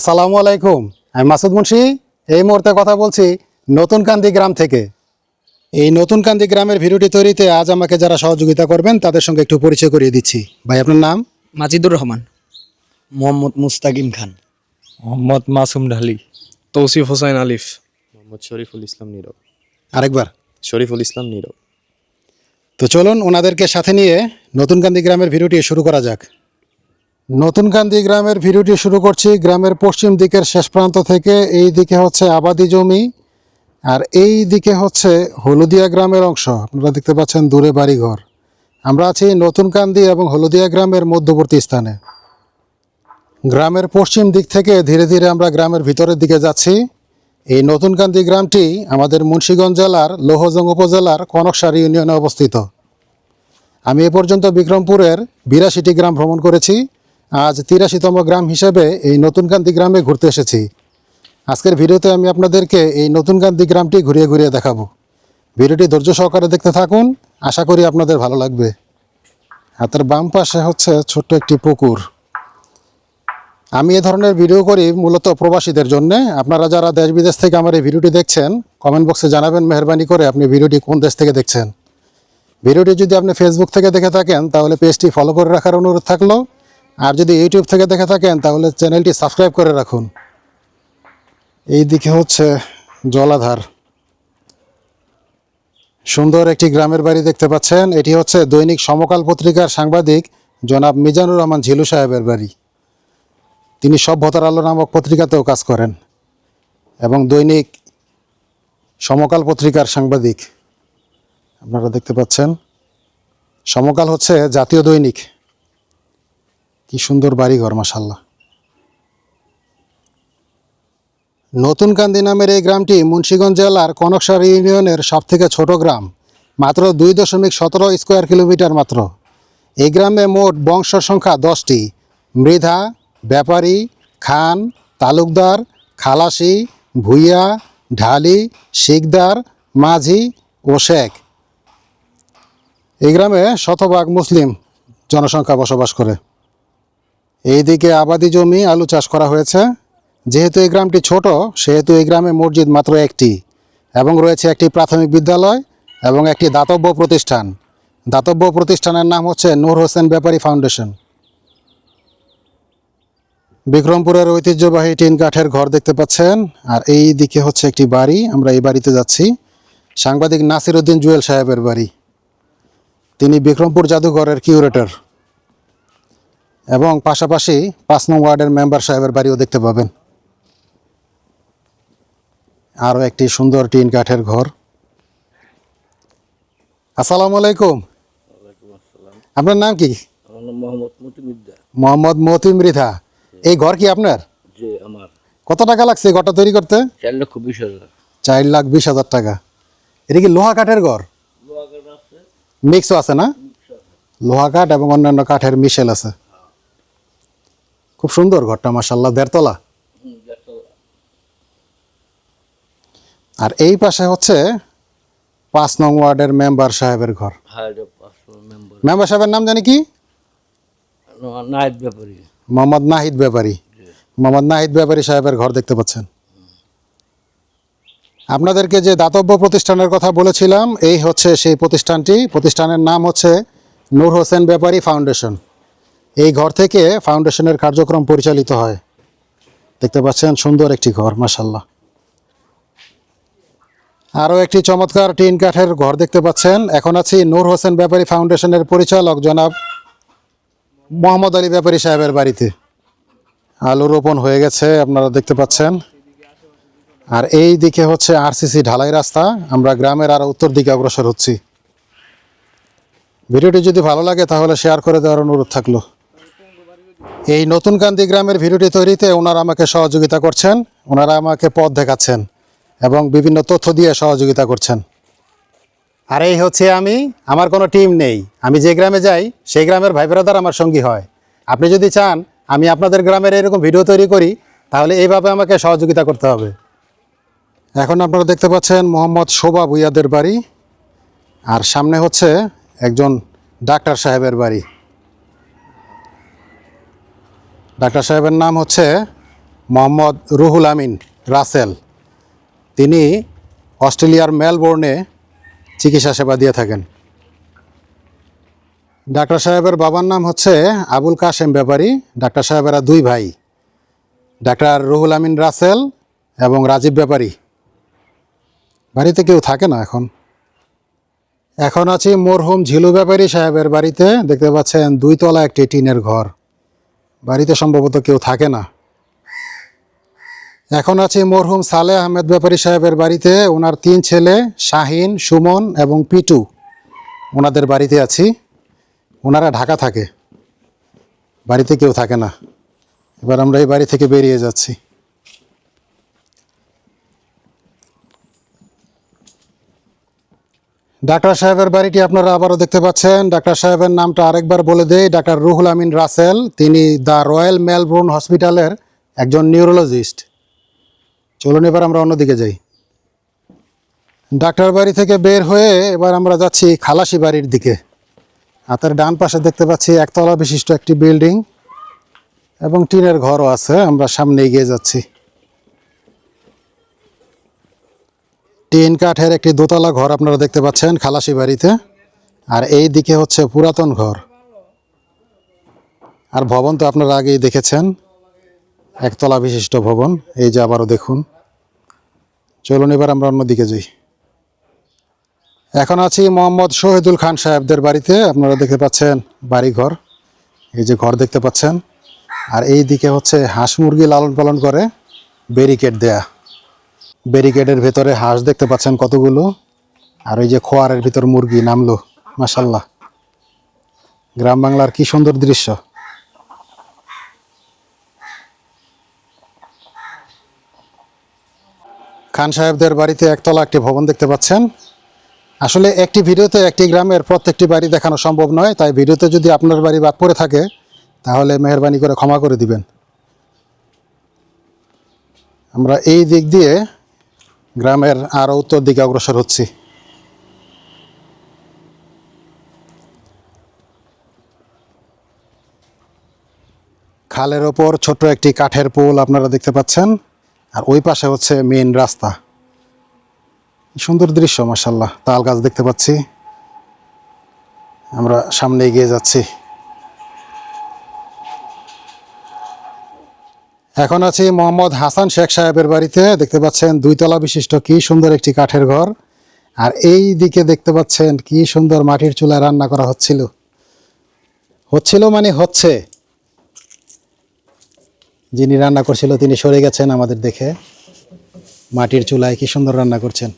আসসালামু আলাইকুম। আমি মাসুদ মুন্সি। এই মুহূর্তে কথা বলছি নতুন কান্দি গ্রাম থেকে। এই নতুন কান্দি গ্রামের ভিডিওটি তৈরিতে আজ আমাকে যারা সহযোগিতা করবেন তাদের সঙ্গে একটু পরিচয় করিয়ে দিচ্ছি। ভাই আপনার নাম? মাজিদুর রহমান। মোহাম্মদ মুস্তাকিম খান। মোহাম্মদ মাসুম ঢালি। তৌসিফ হোসাইন আলিফ। মোহাম্মদ শরীফুল ইসলাম নীরব। আরেকবার। শরীফুল ইসলাম নীরব। তো চলুন ওনাদেরকে সাথে নিয়ে নতুন কান্দি গ্রামের ভিডিওটি শুরু করা যাক। নতুন কান্দি গ্রামের ভিডিওটি শুরু করছি। গ্রামের পশ্চিম দিকের শেষ প্রান্ত থেকে এই দিকে হচ্ছে আবাদি জমি আর এই দিকে হচ্ছে হলুদিয়া গ্রামের অংশ। আপনারা দেখতে পাচ্ছেন দূরে বাড়িঘর। আমরা আছি নতুন কান্দি এবং হলুদিয়া গ্রামের মধ্যবর্তী স্থানে। গ্রামের পশ্চিম দিক থেকে ধীরে ধীরে আমরা গ্রামের ভিতরের দিকে যাচ্ছি। এই নতুনকান্দি গ্রামটি আমাদের মুন্সীগঞ্জ জেলার লৌহজং উপজেলার কনকসার ইউনিয়নে অবস্থিত। আমি এ পর্যন্ত বিক্রমপুরের বিরাশিটি গ্রাম ভ্রমণ করেছি। আজ তিরাশিতম গ্রাম হিসেবে এই নতুনকান্দি গ্রামে ঘুরতে এসেছি। আজকের ভিডিওতে আমি আপনাদেরকে এই নতুনকান্দি গ্রামটি ঘুরিয়ে ঘুরিয়ে দেখাবো। ভিডিওটি ধৈর্য সহকারে দেখতে থাকুন, আশা করি আপনাদের ভালো লাগবে। হাতের বাম পাশে হচ্ছে ছোট্ট একটি পুকুর। আমি এ ধরনের ভিডিও করি মূলত প্রবাসীদের জন্য। আপনারা যারা দেশ বিদেশ থেকে আমার এই ভিডিওটি দেখছেন কমেন্ট বক্সে জানাবেন মেহরবানি করে আপনি ভিডিওটি কোন দেশ থেকে দেখছেন। ভিডিওটি যদি আপনি ফেসবুক থেকে দেখে থাকেন, তাহলে পেজটি ফলো করে রাখার অনুরোধ থাকল। আর যদি ইউটিউব থেকে দেখে থাকেন, তাহলে চ্যানেলটি সাবস্ক্রাইব করে রাখুন। এই দিকে হচ্ছে জলাধার। সুন্দর একটি গ্রামের বাড়ি দেখতে পাচ্ছেন। এটি হচ্ছে দৈনিক সমকাল পত্রিকার সাংবাদিক জনাব মিজানুর রহমান ঝিলু সাহেবের বাড়ি। তিনি সভ্যতার আলো নামক পত্রিকাতেও কাজ করেন এবং দৈনিক সমকাল পত্রিকার সাংবাদিক। আপনারা দেখতে পাচ্ছেন, সমকাল হচ্ছে জাতীয় দৈনিক। কি সুন্দর বাড়িঘর মাসাল্লাহ নতুন কান্দি নামের এই গ্রামটি মুন্সীগঞ্জ জেলার কনকসার ইউনিয়নের সবথেকে ছোট গ্রাম, মাত্র দুই দশমিক সতেরো স্কোয়ার কিলোমিটার মাত্র। এই গ্রামে মোট বংশ সংখ্যা দশটি, মৃধা, ব্যাপারী, খান, তালুকদার, খালাসি, ভুইয়া, ঢালি, শিকদার, মাঝি ও শেখ। এই গ্রামে শতভাগ মুসলিম জনসংখ্যা বসবাস করে। এইদিকে আবাদি জমি আলু চাষ করা হয়েছে। যেহেতু এই গ্রামটি ছোট, সেহেতু এই গ্রামে মসজিদ মাত্র একটি এবং রয়েছে একটি প্রাথমিক বিদ্যালয় এবং একটি দাতব্য প্রতিষ্ঠান। দাতব্য প্রতিষ্ঠানের নাম হচ্ছে নূর হোসেন ব্যাপারী ফাউন্ডেশন। বিক্রমপুরের ঐতিহ্যবাহী টিন কাঠের ঘর দেখতে পাচ্ছেন। আর এই দিকে হচ্ছে একটি বাড়ি, আমরা এই বাড়িতে যাচ্ছি। সাংবাদিক নাসির উদ্দিন জুয়েল সাহেবের বাড়ি। তিনি বিক্রমপুর জাদুঘরের কিউরেটর। এবং পাশাপাশি পাঁচ নং ওয়ার্ডের মেম্বার সাহেবের বাড়িও দেখতে পাবেন। আরও একটি সুন্দর টিন কাঠের ঘর। আসসালামু আলাইকুম। আপনার নাম কি? মোহাম্মদ মতিম মৃধা। এই ঘর কি আপনার? কত টাকা লাগছে এই ঘরটা তৈরি করতে? চার লক্ষ বিশ হাজার। চার লাখ বিশ হাজার টাকা। এটা কি লোহা কাঠের ঘর? মিক্সও আছে না? লোহা কাঠ এবং অন্যান্য কাঠের মিশেল আছে। খুব সুন্দর ঘরটা মাসাল্লাহ দেড়তলা। আর এই পাশে হচ্ছে পাঁচ নং ওয়ার্ডের মেম্বার সাহেবের ঘর। মেম্বার। সাহেবের নাম জানি কি? ব্যাপারী। মোহাম্মদ নাহিদ ব্যাপারী। মোহাম্মদ নাহিদ ব্যাপারী সাহেবের ঘর দেখতে পাচ্ছেন। আপনাদেরকে যে দাতব্য প্রতিষ্ঠানের কথা বলেছিলাম এই হচ্ছে সেই প্রতিষ্ঠানটি। প্রতিষ্ঠানের নাম হচ্ছে নূর হোসেন ব্যাপারী ফাউন্ডেশন। এই ঘর থেকে ফাউন্ডেশনের কার্যক্রম পরিচালিত হয়। দেখতে পাচ্ছেন সুন্দর একটি ঘর মাসাল্লাহ আরও একটি চমৎকার টিন কাঠের ঘর দেখতে পাচ্ছেন। এখন আছি নূর হোসেন ব্যাপারী ফাউন্ডেশনের পরিচালক জনাব মোহাম্মদ আলী ব্যাপারী সাহেবের বাড়িতে। আলু রোপণ হয়ে গেছে, আপনারা দেখতে পাচ্ছেন। আর এই দিকে হচ্ছে আরসিসি ঢালাই রাস্তা। আমরা গ্রামের আর উত্তর দিকে অগ্রসর হচ্ছি। ভিডিওটি যদি ভালো লাগে তাহলে শেয়ার করে দেওয়ার অনুরোধ থাকল। এই নতুন কান্দি গ্রামের ভিডিওটি তৈরিতে ওনারা আমাকে সহযোগিতা করছেন, ওনারা আমাকে পথ দেখাচ্ছেন এবং বিভিন্ন তথ্য দিয়ে সহযোগিতা করছেন। আর এই হচ্ছে আমি, আমার কোনো টিম নেই, আমি যে গ্রামে যাই, সেই গ্রামের ভাই ব্রাদার আমার সঙ্গী হয়। আপনি যদি চান, আমি আপনাদের গ্রামের এরকম ভিডিও তৈরি করি, তাহলে এইভাবে আমাকে সহযোগিতা করতে হবে। এখন আপনারা দেখতে পাচ্ছেন মোহাম্মদ শোভা ভুইয়াদের বাড়ি, আর সামনে হচ্ছে একজন ডাক্তার সাহেবের বাড়ি। ডাক্তার সাহেবের নাম হচ্ছে মোহাম্মদ রুহুল আমিন রাসেল। তিনি অস্ট্রেলিয়ার মেলবোর্নে চিকিৎসা সেবা দিয়ে থাকেন। ডাক্তার সাহেবের বাবার নাম হচ্ছে আবুল কাশেম ব্যাপারী। ডাক্তার সাহেবেরা দুই ভাই, ডাক্তার রুহুল আমিন রাসেল এবং রাজীব ব্যাপারী। বাড়িতে কেউ থাকে না এখন? এখন আছি মরহুম ঝিলু ব্যাপারী সাহেবের বাড়িতে। দেখতে পাচ্ছেন দুইতলা একটি টিনের ঘর। বাড়িতে সম্ভবত কেউ থাকে না। এখন আছি মরহুম সালে আহমেদ ব্যাপারী সাহেবের বাড়িতে। ওনার তিন ছেলে, শাহিন, সুমন এবং পিটু। ওনাদের বাড়িতে আছি। ওনারা ঢাকা থাকে। বাড়িতে কেউ থাকে না। এবার আমরা এই বাড়ি থেকে বেরিয়ে যাচ্ছি। ডাক্তার সাহেবের বাড়িটি আপনারা আবারও দেখতে পাচ্ছেন। ডাক্তার সাহেবের নামটা আরেকবার বলে দেই, ডাক্তার রুহুল আমিন রাসেল। তিনি দ্য রয়্যাল মেলবোর্ন হসপিটালের একজন নিউরোলজিস্ট। চলুন এবার আমরা অন্যদিকে যাই। ডাক্তার বাড়ি থেকে বের হয়ে এবার আমরা যাচ্ছি খালাসি বাড়ির দিকে। হাতের ডান পাশে দেখতে পাচ্ছি একতলা বিশিষ্ট একটি বিল্ডিং এবং টিনের ঘরও আছে। আমরা সামনে এগিয়ে যাচ্ছি। টিন কাঠের একটি দোতলা ঘর আপনারা দেখতে পাচ্ছেন খালাসি বাড়িতে। আর এই দিকে হচ্ছে পুরাতন ঘর। আর ভবন তো আপনারা আগেই দেখেছেন, একতলা বিশিষ্ট ভবন, এই যে আবারও দেখুন। চলুন এবার আমরা অন্যদিকে যাই। এখন আছি মোহাম্মদ শহীদুল খান সাহেবদের বাড়িতে, আপনারা দেখতে পাচ্ছেন বাড়িঘর, এই যে ঘর দেখতে পাচ্ছেন। আর এই দিকে হচ্ছে হাঁস মুরগি লালন পালন করে, ব্যারিকেড দেয়া। ব্যারিকেডের ভেতরে হাঁস দেখতে পাচ্ছেন কতগুলো? আর ওই যে খোয়ারের ভিতর মুরগি নামলো মাসাল্লাহ গ্রাম বাংলার কি সুন্দর দৃশ্য। খান সাহেবদের বাড়িতে একতলা একটি ভবন দেখতে পাচ্ছেন। আসলে একটি ভিডিওতে একটি গ্রামের প্রত্যেকটি বাড়ি দেখানো সম্ভব নয়, তাই ভিডিওতে যদি আপনার বাড়ি বাদ পড়ে থাকে, তাহলে মেহরবানি করে ক্ষমা করে দিবেন। আমরা এই দিক দিয়ে গ্রামের আরও উত্তর দিকে অগ্রসর হচ্ছি। খালের ওপর ছোট একটি কাঠের পোল আপনারা দেখতে পাচ্ছেন, আর ওই পাশে হচ্ছে মেন রাস্তা। সুন্দর দৃশ্য মাসাল্লাহ তাল গাছ দেখতে পাচ্ছি। আমরা সামনে এগিয়ে যাচ্ছি। এখন আছি মোহাম্মদ হাসান শেখ সাহেবের বাড়িতে। দেখতে পাচ্ছেন দুইতলা বিশিষ্ট কি সুন্দর একটি কাঠের ঘর। আর এই দিকে দেখতে পাচ্ছেন কি সুন্দর মাটির চুলায় রান্না করা হচ্ছিল। হচ্ছিল মানে হচ্ছে। যিনি রান্না করছিল তিনি সরে গেছেন আমাদের দেখে। মাটির চুলায় কি সুন্দর রান্না করছেন।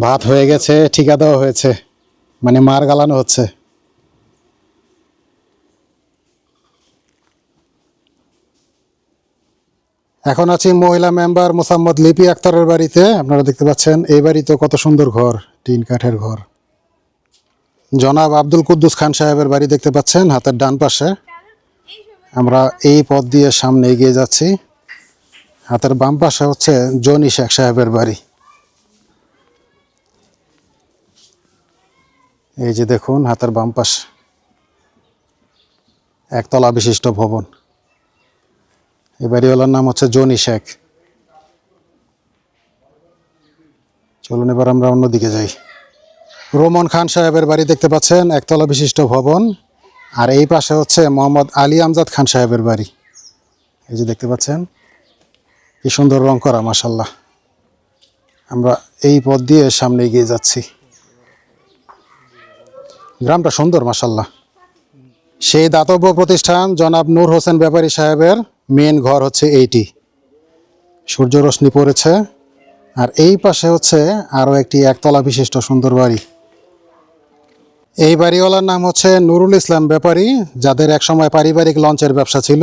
ভাত হয়ে গেছে, ঠিকা দেওয়া হয়েছে। মানে মার গালানো হচ্ছে। এখন আছি মহিলা মেম্বার মোসাম্মদ লিপি আক্তারের বাড়িতে। আপনারা দেখতে পাচ্ছেন, এই বাড়িতে কত সুন্দর ঘর, টিন কাঠের ঘর। জনাব আব্দুল কুদ্দুস খান সাহেবের বাড়ি দেখতে পাচ্ছেন, হাতের ডান পাশে। আমরা এই পথ দিয়ে সামনে এগিয়ে যাচ্ছি। হাতের বাম পাশে হচ্ছে জনি শেখ সাহেবের বাড়ি। এই যে দেখুন, হাতের বাম পাশে। একতলা বিশিষ্ট ভবন। এই বাড়িওয়ালার নাম হচ্ছে জনি শেখ। চলুন এবার আমরা অন্যদিকে যাই। রোমন খান সাহেবের বাড়ি দেখতে পাচ্ছেন, একতলা বিশিষ্ট ভবন। আর এই পাশে হচ্ছে মোহাম্মদ আলী আমজাদ খান সাহেবের বাড়ি। এই যে দেখতে পাচ্ছেন, কি সুন্দর রং করা মাসাল্লাহ আমরা এই পথ দিয়ে সামনে এগিয়ে যাচ্ছি। গ্রামটা সুন্দর মাসাল্লাহ সেই দাতব্য প্রতিষ্ঠান জনাব নূর হোসেন ব্যাপারী সাহেবের মেন ঘর হচ্ছে এইটি। সূর্য রশ্মি পড়েছে। আর এই পাশে হচ্ছে আরও একটি একতলা বিশিষ্ট সুন্দর বাড়ি। এই বাড়িওয়ালার নাম হচ্ছে নুরুল ইসলাম ব্যাপারী, যাদের একসময় পারিবারিক লঞ্চের ব্যবসা ছিল।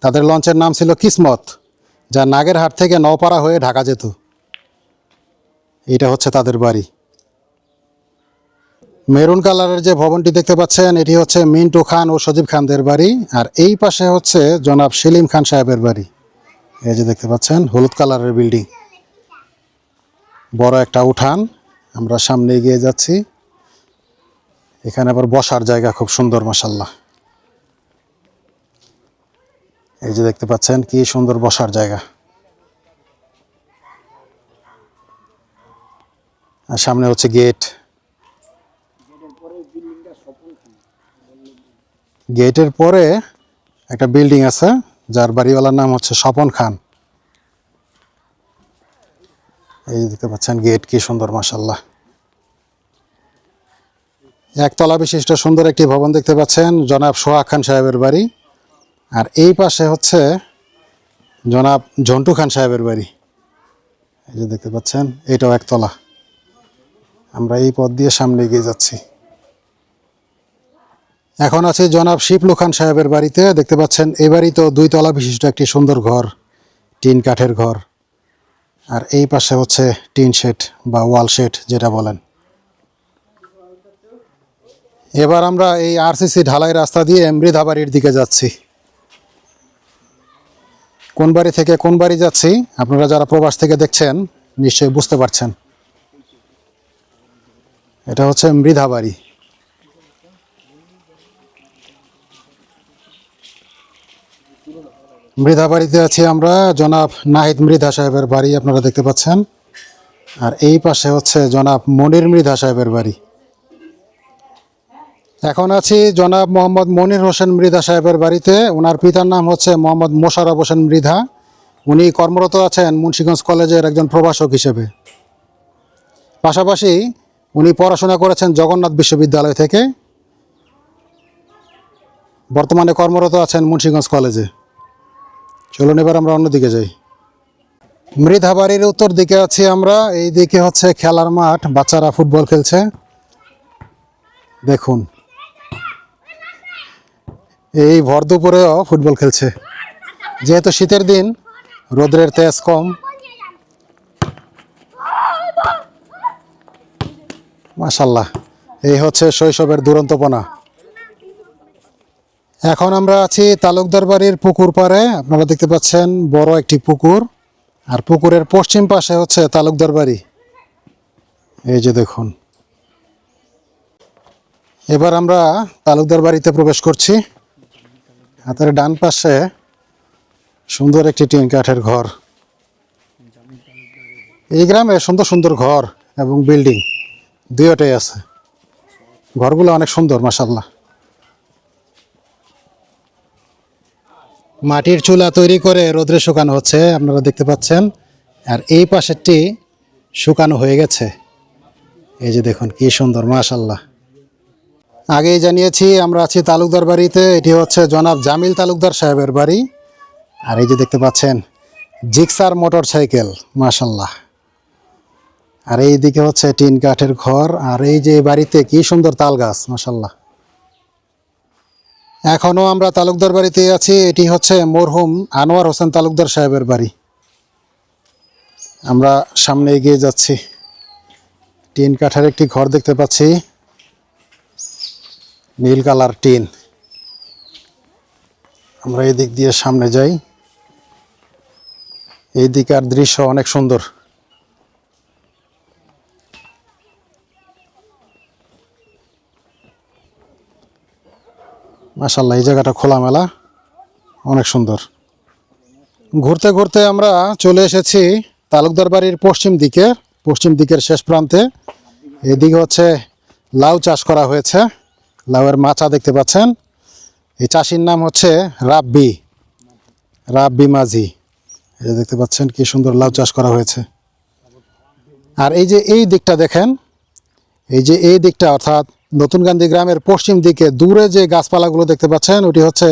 তাদের লঞ্চের নাম ছিল কিসমত, যা নাগেরহাট থেকে নওপাড়া হয়ে ঢাকা যেত। এটা হচ্ছে তাদের বাড়ি। মেরুন কালারের যে ভবনটি দেখতে পাচ্ছেন, এটি হচ্ছে মিন্টু খান ও সজীব খানদের বাড়ি। আর এই পাশে হচ্ছে জনাব সেলিম খান সাহেবের বাড়ি। এই যে দেখতে পাচ্ছেন, হলুদ কালারের বিল্ডিং। বড় একটা উঠান, আমরা সামনে এগিয়ে যাচ্ছি। এখানে আবার বসার জায়গা খুব সুন্দর মাসাল্লাহ এই এই যে দেখতে পাচ্ছেন, কি সুন্দর বসার জায়গা। আর সামনে হচ্ছে গেট। গেটের পরে একটা বিল্ডিং আছে, যার বাড়িওয়ালার নাম হচ্ছে স্বপন খান। এই দেখতে পাচ্ছেন, গেট কি সুন্দর মাসাল্লাহ একতলা বিশিষ্ট সুন্দর একটি ভবন দেখতে পাচ্ছেন, জনাব সোহাগ খান সাহেবের বাড়ি। আর এই পাশে হচ্ছে জনাব ঝন্টু খান সাহেবের বাড়ি। এই যে দেখতে পাচ্ছেন, এটাও একতলা। আমরা এই পথ দিয়ে সামনে এগিয়ে যাচ্ছি। এখন আছি জনাব শিপলু খান সাহেবের বাড়িতে। দেখতে পাচ্ছেন, এই বাড়ি তো দুই তলা বিশিষ্ট একটি সুন্দর ঘর, টিন কাঠের ঘর। আর এই পাশে হচ্ছে টিন শেড বা ওয়াল শেড, যেটা বলেন। এবার আমরা এই আরসিসি ঢালাই রাস্তা দিয়ে মৃধা বাড়ির দিকে যাচ্ছি। কোন বাড়ি থেকে কোন বাড়ি যাচ্ছি, আপনারা যারা প্রবাস থেকে দেখছেন, নিশ্চয়ই বুঝতে পারছেন। এটা হচ্ছে মৃধা বাড়ি মৃধা বাড়িতে আছি আমরা, জনাব নাহিদ মৃধা সাহেবের বাড়ি, আপনারা দেখতে পাচ্ছেন। আর এই পাশে হচ্ছে জনাব মনির মৃধা সাহেবের বাড়ি। এখন আছি জনাব মোহাম্মদ মনির হোসেন মৃধা সাহেবের বাড়িতে। ওনার পিতার নাম হচ্ছে মোহাম্মদ মোশারফ হোসেন মৃধা। উনি কর্মরত আছেন মুন্সিগঞ্জ কলেজের একজন প্রভাষক হিসেবে। পাশাপাশি উনি পড়াশোনা করেছেন জগন্নাথ বিশ্ববিদ্যালয় থেকে। বর্তমানে কর্মরত আছেন মুন্সিগঞ্জ কলেজে। চলুন এবার আমরা অন্যদিকে যাই। মৃধা বাড়ির উত্তর দিকে আছি আমরা। এই দিকে হচ্ছে খেলার মাঠ, বাচ্চারা ফুটবল খেলছে। দেখুন। এই ভর দুপুরেও ফুটবল খেলছে। যেহেতু শীতের দিন, রোদ্রের তেজ কম। মাশাল্লাহ, এই হচ্ছে শৈশবের দুরন্তপনা। এখন আমরা আছি তালুকদার বাড়ির পুকুর পাড়ে। আপনারা দেখতে পাচ্ছেন বড় একটি পুকুর। আর পুকুরের পশ্চিম পাশে হচ্ছে তালুকদার বাড়ি এই যে দেখুন। এবার আমরা তালুকদার বাড়িতে প্রবেশ করছি। হাতের ডান পাশে সুন্দর একটি টিন কাঠের ঘর। এই গ্রামে সুন্দর সুন্দর ঘর এবং বিল্ডিং দুইটাই আছে। ঘরগুলো অনেক সুন্দর মাসাল্লাহ মাটির চুলা তৈরি করে রোদ্রে শুকানো হচ্ছে, আপনারা দেখতে পাচ্ছেন। আর এই পাশেরটি শুকানো হয়ে গেছে। এই যে দেখুন, কি সুন্দর মাশাল্লাহ আগেই জানিয়েছি, আমরা আছি তালুকদার বাড়িতে। এটি হচ্ছে জনাব জামিল তালুকদার সাহেবের বাড়ি। আর এই যে দেখতে পাচ্ছেন, জিক্সার মোটর সাইকেল মাশাল্লাহ আর এই দিকে হচ্ছে টিন কাঠের ঘর। আর এই যে বাড়িতে কি সুন্দর তাল গাছ মাশাল্লাহ এখনও আমরা তালুকদার বাড়িতে আছি, এটি হচ্ছে মরহুম আনোয়ার হোসেন তালুকদার সাহেবের বাড়ি। আমরা সামনে এগিয়ে যাচ্ছি। টিন কাঠের একটি ঘর দেখতে পাচ্ছি। নীল কালার টিন। আমরা এই দিক দিয়ে সামনে যাই। এই দৃশ্য অনেক সুন্দর। মাসাল্লাহ এই জায়গাটা খোলামেলা, অনেক সুন্দর। ঘুরতে ঘুরতে আমরা চলে এসেছি তালুকদার বাড়ির পশ্চিম দিকে, পশ্চিম দিকের শেষ প্রান্তে। এদিকে হচ্ছে লাউ চাষ করা হয়েছে, লাউয়ের মাচা দেখতে পাচ্ছেন। এই চাষির নাম হচ্ছে রাব্বি রাব্বি মাঝি। যে দেখতে পাচ্ছেন কি সুন্দর লাউ চাষ করা হয়েছে। আর এই যে এই দিকটা দেখেন, এই যে এই দিকটা অর্থাৎ নতুনকান্দি গ্রামের পশ্চিম দিকে দূরে যে গাছপালাগুলো দেখতে পাচ্ছেন, ওটি হচ্ছে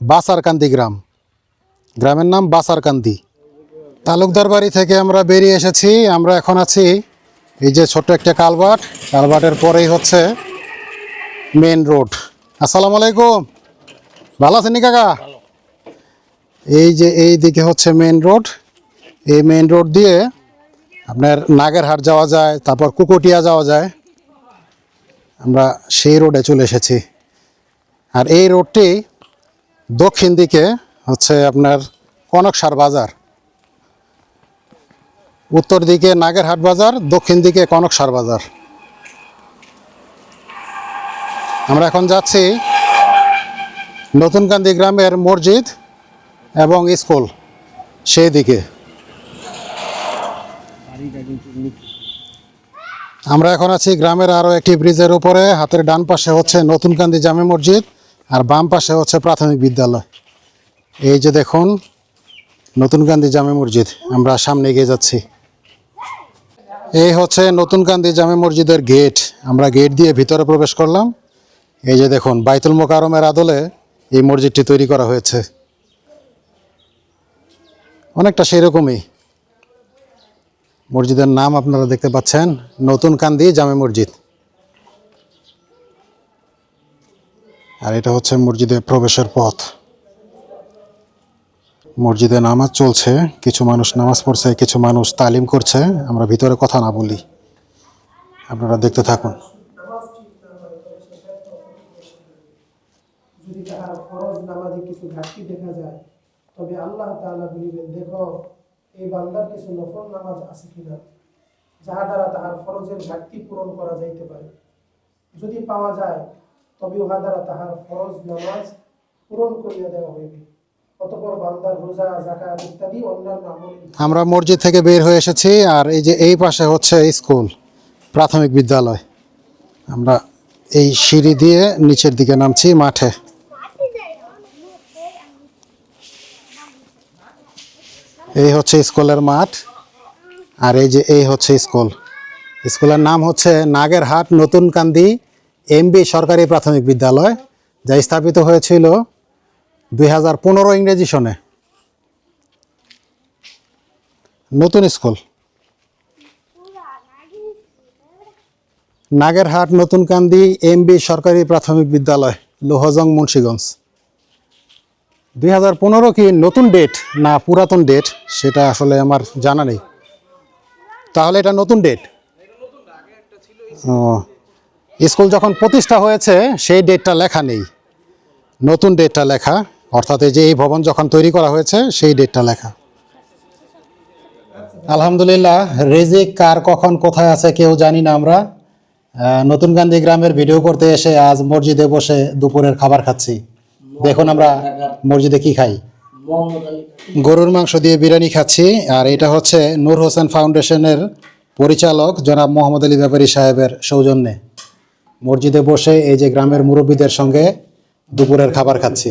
বাসারকান্দি গ্রাম। গ্রামের নাম বাসারকান্দি। তালুকদার বাড়ি থেকে আমরা বেরিয়ে এসেছি। আমরা এখন আছি এই যে ছোট্ট একটা কালভার্ট কালভার্টের পরেই হচ্ছে মেন রোড। আসসালামু আলাইকুম। ভালো আছেন কাকা? এই যে এই দিকে হচ্ছে মেন রোড। এই মেন রোড দিয়ে আপনার নাগেরহাট যাওয়া যায়, তারপর কুকুটিয়া যাওয়া যায়। আমরা সেই রোডে চলে এসেছি। আর এই রোডটি দক্ষিণ দিকে হচ্ছে আপনার কনকসার বাজার। উত্তর দিকে নাগেরহাট বাজার, দক্ষিণ দিকে কনকসার বাজার। আমরা এখন যাচ্ছি নতুনকান্দি গ্রামের মসজিদ এবং স্কুল, সেই দিকে। আমরা এখন আছি গ্রামের আরও একটি ব্রিজের উপরে। হাতের ডান পাশে হচ্ছে নতুনকান্দি জামে মসজিদ আর বাম পাশে হচ্ছে প্রাথমিক বিদ্যালয়। এই যে দেখুন নতুনকান্দি জামে মসজিদ। আমরা সামনে এগিয়ে যাচ্ছি। এই হচ্ছে নতুনকান্দি জামে মসজিদের গেট। আমরা গেট দিয়ে ভিতরে প্রবেশ করলাম। এই যে দেখুন, বাইতুল মোকারমের আদলে এই মসজিদটি তৈরি করা হয়েছে। অনেকটা সেরকমই। মসজিদের নাম আপনারা দেখতে পাচ্ছেন। নতুন কান্দি জামে মসজিদ। আর এটা হচ্ছে মসজিদে প্রবেশের পথ। মসজিদে নামাজ চলছে, কিছু মানুষ নামাজ পড়ছে, কিছু মানুষ তালিম করছে। আমরা ভিতরে কথা না বলি। আপনারা দেখতে থাকুন। যদি তাহার ফরজ নামাজে কিছু ঘাটতি দেখা যায়, তবে আল্লাহ দেখো এই বান্দার কিছু নফল নামাজ আছে কিনা? যাহা দ্বারা তাহার ফরজের ঘাটতি পূরণ করা যাইতে পারে। যদি পাওয়া যায়, তবে উহা দ্বারা তাহার ফরজ নামাজ পূরণ করিয়া দেওয়া হইবে। আমরা মসজিদ থেকে বের হয়ে এসেছি আর এই যে এই পাশে হচ্ছে স্কুল, প্রাথমিক বিদ্যালয়। আমরা এই সিঁড়ি দিয়ে নিচের দিকে নামছি, মাঠে। এই হচ্ছে স্কুলের মাঠ আর এই যে এই হচ্ছে স্কুল। স্কুলের নাম হচ্ছে নাগেরহাট নতুনকান্দি এমবি সরকারি প্রাথমিক বিদ্যালয়, যা স্থাপিত হয়েছিল দুই হাজার পনেরো ইংরেজি সনে। নতুন স্কুল। নাগেরহাট নতুনকান্দি এমবি সরকারি প্রাথমিক বিদ্যালয়, লোহজং মুন্সীগঞ্জ। দুই হাজার পনেরো কি নতুন ডেট না পুরাতন ডেট সেটা আসলে আমার জানা নেই। তাহলে এটা নতুন ডেট স্কুল যখন প্রতিষ্ঠা হয়েছে, সেই ডেটটা লেখা নেই। নতুন ডেটটা লেখা, অর্থাৎ এই যে এই ভবন যখন তৈরি করা হয়েছে, সেই ডেটটা লেখা। আলহামদুলিল্লাহ রেজিক কার কখন কোথায় আছে কেউ জানি না আমরা। নতুন গান্ধী গ্রামের ভিডিও করতে এসে আজ মসজিদে বসে দুপুরের খাবার খাচ্ছি। দেখুন আমরা মসজিদে কি খাই? গরুর মাংস দিয়ে বিরিয়ানি খাচ্ছি আর এটা হচ্ছে নূর হোসেন ফাউন্ডেশনের পরিচালক জনাব মোহাম্মদ আলী ব্যাপারী সাহেবের সৌজন্যে। মসজিদে বসে এই যে গ্রামের মুরব্বীদের সঙ্গে দুপুরের খাবার খাচ্ছি।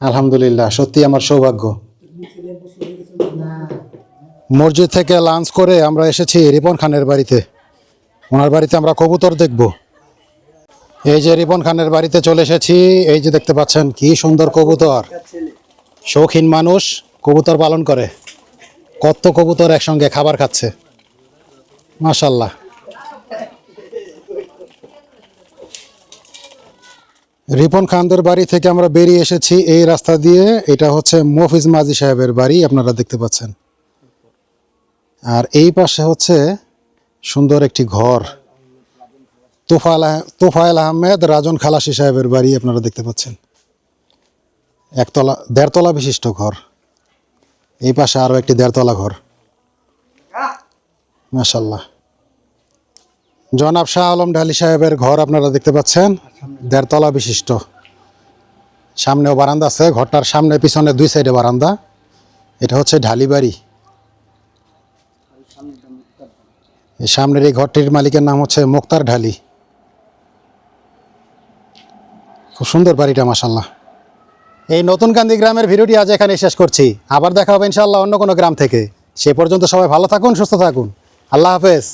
আলহামদুলিল্লাহ সত্যি আমার সৌভাগ্য। মসজিদ থেকে লাঞ্চ করে আমরা এসেছি রিপন খানের বাড়িতে। ওনার বাড়িতে আমরা কবুতর দেখব। এই যে রিপন খানের বাড়িতে চলে এসেছি, এই যে দেখতে পাচ্ছেন কি সুন্দর কবুতর। শৌখিন মানুষ, কবুতর পালন করে। কত কবুতর একসঙ্গে খাবার খাচ্ছে। মাশাল্লাহ রিপন খানদের বাড়ি থেকে আমরা বেরিয়ে এসেছি এই রাস্তা দিয়ে। এটা হচ্ছে মফিজ মাজি সাহেবের বাড়ি, আপনারা দেখতে পাচ্ছেন। আর এই পাশে হচ্ছে সুন্দর একটি ঘর। তোফাল তোফায়েল আহমেদ রাজন খালাসি সাহেবের বাড়ি আপনারা দেখতে পাচ্ছেন। একতলা, দেড়তলা বিশিষ্ট ঘর। এই পাশে আরও একটি দেড়তলা ঘর। মাশাল্লাহ জনাব শাহ আলম ঢালি সাহেবের ঘর আপনারা দেখতে পাচ্ছেন। দেড়তলা বিশিষ্ট। সামনেও বারান্দা আছে। ঘরটার সামনে, পিছনে দুই সাইডে বারান্দা। এটা হচ্ছে ঢালি বাড়ি। সামনের এই ঘরটির মালিকের নাম হচ্ছে মুক্তার ঢালি। খুব সুন্দর বাড়িটা মাসাল্লাহ এই নতুন কান্দি গ্রামের ভিডিওটি আজ এখানে শেষ করছি। আবার দেখা হবে ইনশাল্লাহ অন্য কোনো গ্রাম থেকে। সে পর্যন্ত সবাই ভালো থাকুন, সুস্থ থাকুন। আল্লাহ হাফেজ।